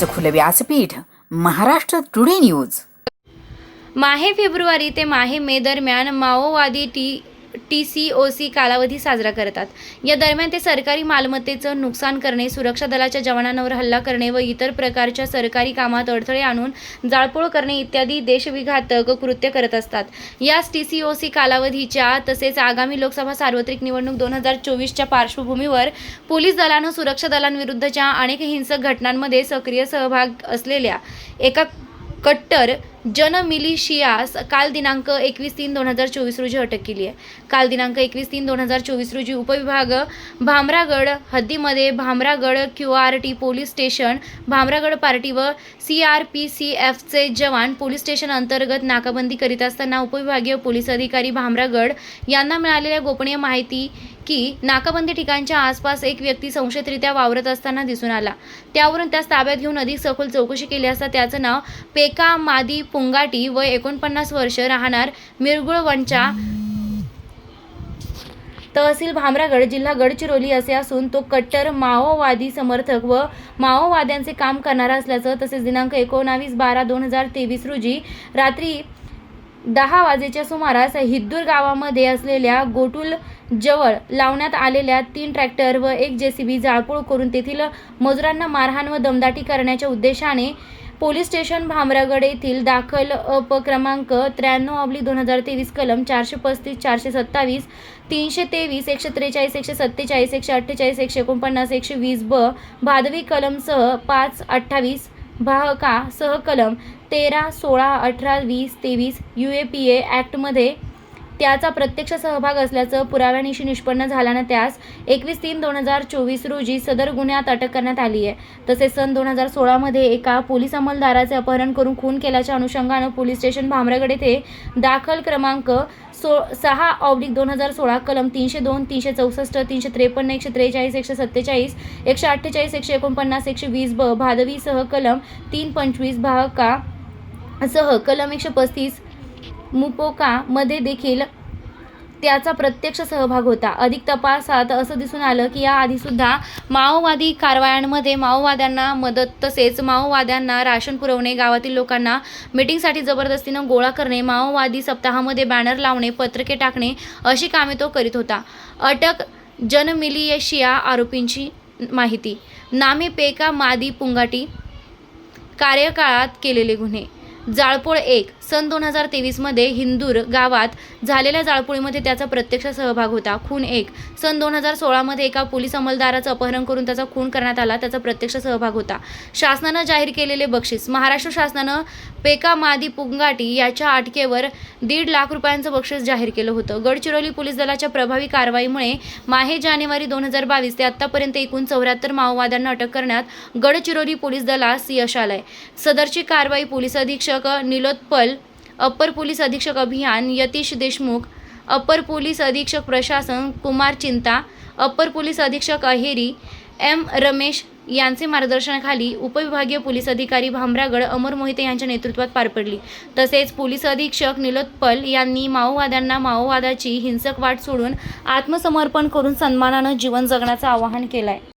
सत्याचं खुलं व्यासपीठ Maharashtra today news. माहे फेब्रुवारी ते माहे मे दरम्यान माओवादी T T C O C कालावधी साजरा करतात. या दरम्यान ते सरकारी मालमत्तेचं नुकसान करणे सुरक्षा दलाच्या जवानांवर हल्ला करणे व इतर प्रकारच्या सरकारी कामात अडथळे आणून जाळपोळ करणे इत्यादी देशविघातक कृत्य करत असतात. याच टी सी ओ सी कालावधीच्या तसेच आगामी लोकसभा सार्वत्रिक निवडणूक दोन हजार चोवीसच्या पार्श्वभूमीवर पोलीस दलानं सुरक्षा दलांविरुद्धच्या अनेक हिंसक घटनांमध्ये सक्रिय सहभाग असलेल्या एका कट्टर जनमिलिशियास काल दिनांक एकवीस तीन दोन हजार चोवीस रोजी अटक केली आहे. काल दिनांक एकवीस तीन दोन हजार चोवीस रोजी उपविभाग Bhamragad हद्दीमध्ये Bhamragad Q R T police station Bhamragad party व सी आर पी सी एफचे जवान पोलीस स्टेशन अंतर्गत नाकाबंदी करीत असताना उपविभागीय पोलीस अधिकारी भामरागड यांना मिळालेल्या गोपनीय माहिती की नाकाबंदी ठिकाणच्या आसपास एक व्यक्ती संशयितरित्या वावरत असताना दिसून आला. त्यावरून त्यास ताब्यात घेऊन अधिक सखोल चौकशी केली असता त्याचं नाव पेका मादी पुंगाटी व एकोणपन्नास वर्ष राहणार मिरगुळवणच्या तहसील भामरागड जिल्हा गडचिरोली असे असून तो कट्टर माओवादी समर्थक व माओवाद्यांचे काम करणारा असल्याचं तसेच दिनांक एकोणावीस बारा दोन हजार तेवीस रोजी रात्री दहा वाजेच्या सुमारास हिद्दूर गावामध्ये असलेल्या गोटुल जवळ लावण्यात आलेल्या तीन ट्रॅक्टर व एक जेसीबी जाळपोळ करून तेथील मजुरांना मारहाण व दमदाटी करण्याच्या उद्देशाने पोलीस स्टेशन भामरागड येथील दाखल अप क्रमांक त्र्याण्णव ऑब्लिक दोन हजार तेवीस कलम चारशे पस्तीस चारशे सत्तावीस तीनशे तेवीस एकशे त्रेचाळीस एकशे सत्तेचाळीस एकशे अठ्ठेचाळीस एकशे एकोणपन्नास एकशे वीस ब भादवी कलमसह पाच अठ्ठावीस भाहका सह कलम तेरा सोळा अठरा वीस तेवीस यू ए पी ए ॲक्टमध्ये त्याचा प्रत्यक्ष सहभाग असल्याचं पुराव्यानिशी निष्पन्न झाल्यानं त्यास एकवीस तीन दोन हजार चोवीस रोजी सदर गुन्ह्यात अटक करण्यात आली आहे. तसेच सन दोन हजार सोळामध्ये एका पोलीस अंमलदाराचे अपहरण करून खून केल्याच्या अनुषंगानं पोलीस स्टेशन भामरागड येथे दाखल क्रमांक सो सहा ऑब्लिक दोन हजार सोळा कलम तीनशे दोन तीनशे चौसष्ट तीनशे त्रेपन्न एकशे त्रेचाळीस एकशे सत्तेचाळीस एकशे अठ्ठेचाळीस एकशे एकोणपन्नास एकशे वीस ब भादवीसह कलम तीन पंचवीस भाका सह कलम एकशे पस्तीस मुपोकामध्ये देखील त्याचा प्रत्यक्ष सहभाग होता. अधिक तपासात असं दिसून आलं की या आधीसुद्धा माओवादी कारवायांमध्ये माओवाद्यांना मदत तसेच माओवाद्यांना राशन पुरवणे गावातील लोकांना मिटिंगसाठी जबरदस्तीनं गोळा करणे माओवादी सप्ताहामध्ये बॅनर लावणे पत्रके टाकणे अशी कामे तो करीत होता. अटक जनमिलियशिया आरोपींची माहिती. नामी पेका मादी पुंगाटी. कार्यकाळात केलेले गुन्हे. जाळपोळ एक सन दोन हजार तेवीसमध्ये हिंदूर गावात झालेल्या जाळपोळीमध्ये त्याचा प्रत्यक्ष सहभाग होता. खून एक सन दोन हजार सोळामध्ये एका पोलीस अंमलदाराचं अपहरण करून त्याचा खून करण्यात आला त्याचा प्रत्यक्ष सहभाग होता. शासनानं जाहीर केलेले बक्षीस महाराष्ट्र शासनानं पेका मादी पुंगाटी याच्या अटकेवर दीड लाख रुपयांचं बक्षीस जाहीर केलं होतं. गडचिरोली पोलीस दलाच्या प्रभावी कारवाईमुळे माहे जानेवारी दोन हजार बावीस ते आत्तापर्यंत एकूण चौऱ्याहत्तर माओवाद्यांना अटक करण्यात गडचिरोली पोलीस दलास यश आलंय. सदरची कारवाई पोलीस अधीक्षक निलोत्पल अप्पर पोलीस अधीक्षक अभियान यतीश देशमुख अप्पर पोलीस अधीक्षक प्रशासन कुमार चिंता अप्पर पोलीस अधीक्षक अहेरी एम रमेश यांचे मार्गदर्शनाखाली उपविभागीय पोलीस अधिकारी भामरागड अमर मोहिते यांच्या नेतृत्वात पार पडली. तसेच पोलीस अधीक्षक निलोत्पल यांनी माओवाद्यांना माओवादाची हिंसक वाट सोडून आत्मसमर्पण करून सन्मानानं जीवन जगण्याचं आवाहन केलं आहे